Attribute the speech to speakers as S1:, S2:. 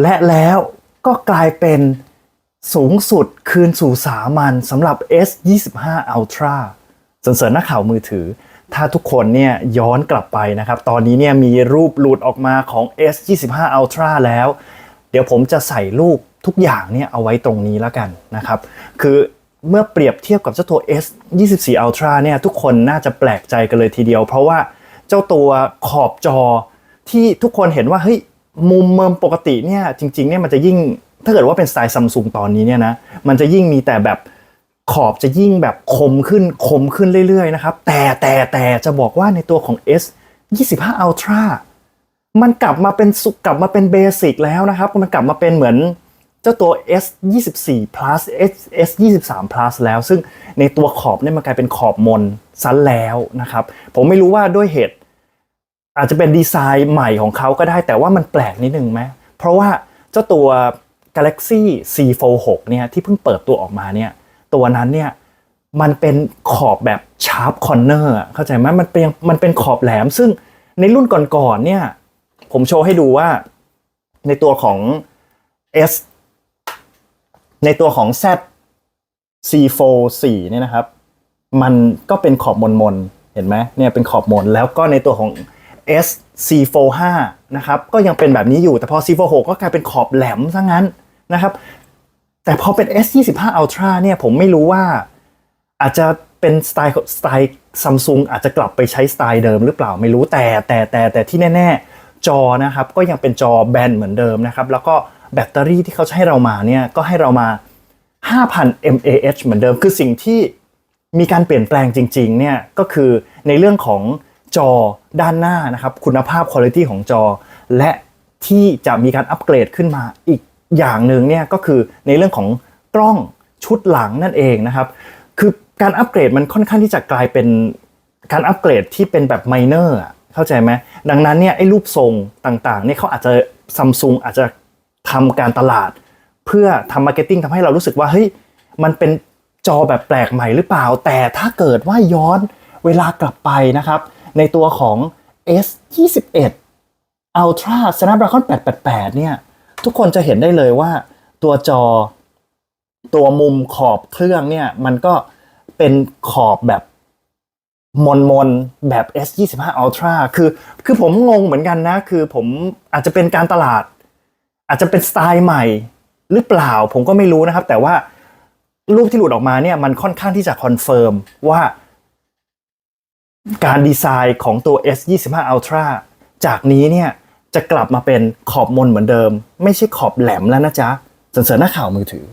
S1: และแล้วก็กลายเป็นสูงสุดคืนสู่สามัญสำหรับ S25 Ultra สนเสริญนักข่าวมือถือ ถ้าทุกคนเนี่ยย้อนกลับไปนะครับ ตอนนี้เนี่ยมีรูปหลุดออกมาของ S25 Ultra แล้ว เดี๋ยวผมจะใส่รูปทุกอย่างเนี่ยเอาไว้ตรงนี้แล้วกันนะครับ คือเมื่อเปรียบเทียบกับเจ้าตัว S24 Ultra เนี่ยทุกคนน่าจะแปลกใจกันเลยทีเดียว เพราะว่าเจ้าตัวขอบจอที่ทุกคนเห็นว่าเฮ้ย มุมเมิมปกติเนี่ยจริงๆเนี่ยมันจะยิ่งถ้าเกิดว่าเป็นสไตล์ซัมซุงตอนนี้เนี่ยนะมันจะยิ่งมีแต่แบบขอบจะยิ่งแบบคมขึ้นคมขึ้นเรื่อยๆนะครับ แต่แต่แต่จะบอกว่าในตัวของ S 25 Ultra มันกลับมาเป็นสุกลับมาเป็นเบสิกแล้วนะครับ มันกลับมาเป็นเหมือนเจ้าตัว S 24 plus S S 23 plus แล้ว ซึ่งในตัวขอบเนี่ยมันกลายเป็นขอบมนซันแล้วนะครับ ผมไม่รู้ว่าด้วยเหตุ อาจจะเป็นดีไซน์ใหม่ของเขาก็ได้ แต่ว่ามันแปลกนิดนึงไหมเพราะว่าเจ้าตัว Galaxy C Fold 6เนี่ยที่เพิ่งเปิดตัวออกมาเนี่ยตัวนั้นเนี่ยมันเป็นขอบแบบ sharp corner อะเข้าใจไหมมันเป็นมันเป็นขอบแหลม ซึ่งในรุ่นก่อนๆเนี่ยผมโชว์ให้ดูว่าในตัวของ S ในตัวของ Z C4 4เนี่ยนะครับ มันก็เป็นขอบมนมนๆเห็นไหมเนี่ยเป็นขอบมนแล้วก็ในตัวของ S C45 นะครับก็ยังเป็นแบบนี้อยู่แต่พอ C46 ก็กลายเป็นขอบแหลมซะงั้นนะครับ แต่พอเป็น S25 Ultra เนี่ยผมไม่รู้ว่าอาจจะเป็นสไตล์สไตล์ซัมซุงอาจจะกลับไปใช้สไตล์เดิมหรือเปล่าไม่รู้แต่แต่แต่แต่ที่แน่ ๆ จอนะครับก็ยังเป็นจอแบนเหมือนเดิมนะครับ แล้วก็แบตเตอรี่ที่เขาให้เรามาเนี่ยก็ให้เรามา 5,000 mAh เหมือนเดิม คือสิ่งที่มีการเปลี่ยนแปลงจริง ๆ เนี่ยก็คือในเรื่องของ จอด้านหน้านะครับ คุณภาพคุณภาพของจอ และที่จะมีการอัปเกรดขึ้นมาอีกอย่างหนึ่งเนี่ยก็คือในเรื่องของกล้องชุดหลังนั่นเองนะครับ คือการอัปเกรดมันค่อนข้างที่จะกลายเป็นการอัปเกรดที่เป็นแบบไมเนอร์เข้าใจไหมดังนั้นเนี่ยไอ้รูปทรงต่างๆเนี่ยเขาอาจจะซัมซุงอาจจะทำการตลาด เพื่อทำมาร์เก็ตติ้งทำให้เรารู้สึกว่าเฮ้ยมันเป็นจอแบบแปลกใหม่หรือเปล่า แต่ถ้าเกิดว่าย้อนเวลากลับไปนะครับ ในตัวของ S21 Ultra Snapdragon 888 เนี่ย ทุกคนจะเห็นได้เลยว่าตัวจอตัวมุมขอบเครื่องเนี่ย มันก็เป็นขอบแบบมนมนๆแบบ S25 Ultra คือคือผมงงเหมือนกันนะ คือผมอาจจะเป็นการตลาด อาจจะเป็นสไตล์ใหม่หรือเปล่าผมก็ไม่รู้นะครับ แต่ว่ารูปที่หลุดออกมาเนี่ย มันค่อนข้างที่จะคอนเฟิร์มว่า การดีไซน์ของตัว S25 Ultra จากนี้เนี่ยจะกลับมาเป็นขอบมนเหมือนเดิม ไม่ใช่ขอบแหลมแล้วนะจ๊ะสนเสริญหน้าข่าวมือถือ